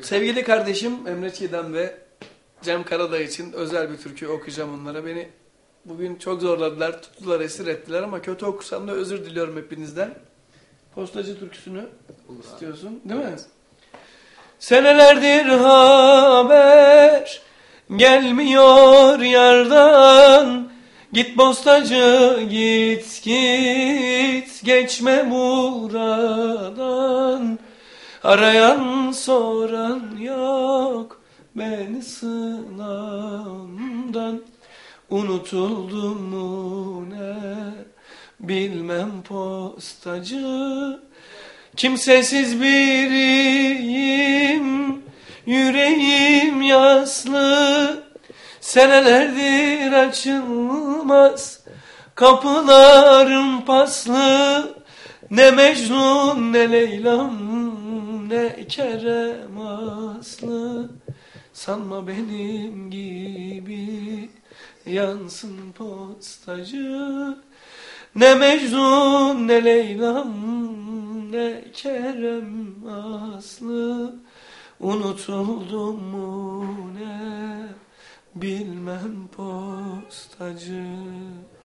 Sevgili kardeşim Emre Çiğdem ve Cem Karadağ için özel bir türkü okuyacağım onlara. Beni bugün çok zorladılar, tuttular, esir ettiler ama kötü okusam da özür diliyorum hepinizden. Postacı türküsünü istiyorsun değil mi? Senelerdir haber gelmiyor yardan. Git postacı git git geçme buradan. Arayan soran yok. Beni sınavdan Unutuldum mu ne? Bilmem postacı Kimsesiz biriyim. Yüreğim yaslı Senelerdir açılmaz. Kapılarım paslı Ne Mecnun ne Leyla'm ne Kerem Aslı. Sanma benim gibi yansın postacı. Ne Mecnun ne Leyla'm ne Kerem Aslı. Unutuldum mu ne bilmem postacı